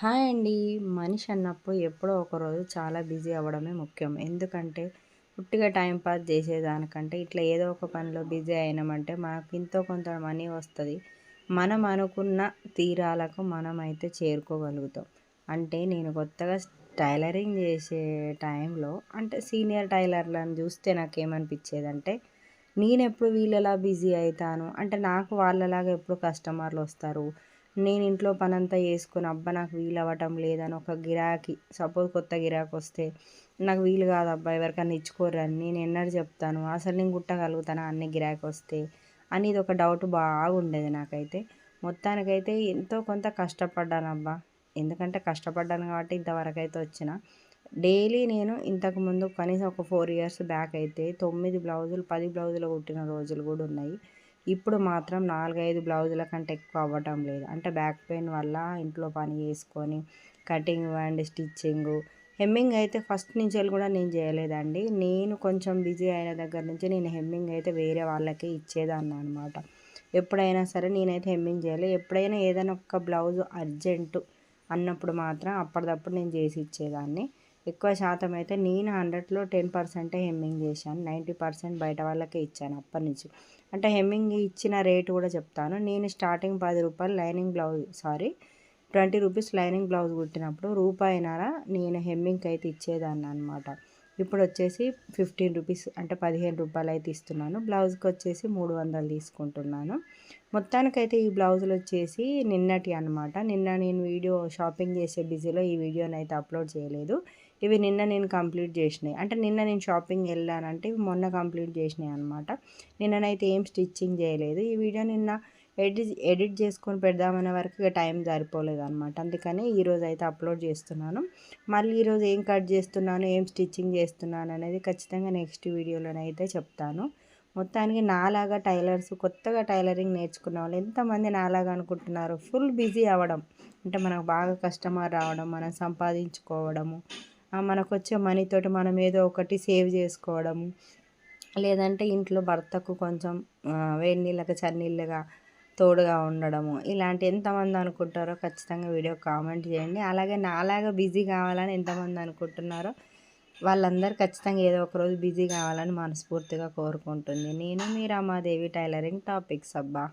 Hi అండి. మనిషి అన్నప్పుడు ఎప్పుడో ఒకరోజు చాలా బిజీ అవ్వడమే ముఖ్యం. ఎందుకంటే పుట్టిగా టైం పాస్ చేసేదానికంటే ఇట్లా ఏదో ఒక పనిలో బిజీ అయినామంటే మనకు ఎంతో కొంత మనీ వస్తుంది. మనం అనుకున్న తీరాలకు మనం అయితే చేరుకోగలుగుతాం. అంటే నేను కొత్తగా టైలరింగ్ చేసే టైంలో అంటే సీనియర్ టైలర్లను చూస్తే నాకేమనిపించేదంటే నేను ఎప్పుడు వీళ్ళలా బిజీ అవుతాను అంటే నాకు వాళ్ళలాగా ఎప్పుడు కస్టమర్లు వస్తారు? నేను ఇంట్లో పనంతా చేసుకుని అబ్బా నాకు వీలు అవ్వటం లేదని ఒక గిరాకీ సపోజ్ కొత్త గిరాకీ వస్తే నాకు వీలు కాదు అబ్బా ఎవరికైనా ఇచ్చుకోరని నేను ఎన్నడూ చెప్తాను అసలు నేను కుట్టగలుగుతాను అన్ని గిరాకీ వస్తే అనేది ఒక డౌట్ బాగుండేది నాకైతే. మొత్తానికైతే ఎంతో కొంత కష్టపడ్డాను అబ్బా. ఎందుకంటే కష్టపడ్డాను కాబట్టి ఇంతవరకు అయితే వచ్చిన. డైలీ నేను ఇంతకుముందు కనీసం ఒక ఫోర్ ఇయర్స్ బ్యాక్ అయితే తొమ్మిది బ్లౌజులు పది బ్లౌజులు కుట్టిన రోజులు కూడా ఉన్నాయి. ఇప్పుడు మాత్రం నాలుగైదు బ్లౌజుల కంటే ఎక్కువ అవ్వటం లేదు. అంటే బ్యాక్ పెయిన్ వల్ల ఇంట్లో పని చేసుకొని కటింగ్ అండ్ స్టిచ్చింగ్ హెమ్మింగ్ అయితే ఫస్ట్ నుంచి కూడా నేను చేయలేదండి. నేను కొంచెం బిజీ అయిన దగ్గర నుంచి నేను హెమ్మింగ్ అయితే వేరే వాళ్ళకి ఇచ్చేదాన్ని అనమాట ఎప్పుడైనా సరే నేనైతే హెమ్మింగ్ చేయలేదు ఎప్పుడైనా ఏదైనా ఒక బ్లౌజ్ అర్జెంటు అన్నప్పుడు మాత్రం అప్పటిదప్పుడు నేను చేసి ఇచ్చేదాన్ని. ఎక్కువ శాతం అయితే నేను హండ్రెడ్లో టెన్ పర్సెంటే హెమ్మింగ్ చేశాను. నైంటీ పర్సెంట్ బయట వాళ్ళకే ఇచ్చాను అప్పటి నుంచి. అంటే హెమ్మింగ్ ఇచ్చిన రేటు కూడా చెప్తాను. నేను స్టార్టింగ్ పది రూపాయలు lining blouse sorry twenty rupees lining blouse కుట్టినప్పుడు రూపాయినార నేను హెమ్మింగ్కి అయితే ఇచ్చేదాన్ని అనమాట ఇప్పుడు వచ్చేసి ఫిఫ్టీన్ రూపీస్ అంటే పదిహేను రూపాయలు అయితే ఇస్తున్నాను. బ్లౌజ్కి వచ్చేసి మూడు వందలు తీసుకుంటున్నాను. మొత్తానికైతే ఈ బ్లౌజులు వచ్చేసి నిన్నటి అనమాట నిన్న నేను వీడియో షాపింగ్ చేసే బిజీలో ఈ వీడియోని అయితే అప్లోడ్ చేయలేదు. ఇవి నిన్న నేను కంప్లీట్ చేసినాయి అంటే నిన్న నేను షాపింగ్ వెళ్ళానంటే ఇవి మొన్న కంప్లీట్ చేసినాయి అనమాట నిన్ననైతే ఏం స్టిచ్చింగ్ చేయలేదు. ఈ వీడియో నిన్న ఎడిట్ ఎడిట్ చేసుకొని పెడదామనే వరకు ఇక టైం సరిపోలేదు అనమాట అందుకని ఈరోజు అయితే అప్లోడ్ చేస్తున్నాను. మళ్ళీ ఈరోజు ఏం కట్ చేస్తున్నాను ఏం స్టిచ్చింగ్ చేస్తున్నాను అనేది ఖచ్చితంగా నెక్స్ట్ వీడియోలోనైతే చెప్తాను. మొత్తానికి నాలాగా టైలర్స్ కొత్తగా టైలరింగ్ నేర్చుకున్న వాళ్ళు ఎంతమంది నాలాగా అనుకుంటున్నారు? ఫుల్ బిజీ అవ్వడం. అంటే మనకు బాగా కస్టమర్ రావడం మనం సంపాదించుకోవడము మనకు వచ్చే మనీతోటి మనం ఏదో ఒకటి సేవ్ చేసుకోవడము. లేదంటే ఇంట్లో భర్తకు కొంచెం వేడి నీళ్ళకి చన్నీళ్ళుగా తోడుగా ఉండడము. ఇలాంటి ఎంతమంది అనుకుంటారో ఖచ్చితంగా వీడియో కామెంట్ చేయండి. అలాగే నాలాగా బిజీ కావాలని ఎంతమంది అనుకుంటున్నారో వాళ్ళందరూ ఖచ్చితంగా ఏదో ఒక రోజు బిజీ కావాలని మనస్ఫూర్తిగా కోరుకుంటుంది. నేను మీ రమాదేవి టైలరింగ్ టాపిక్స్ అబ్బా.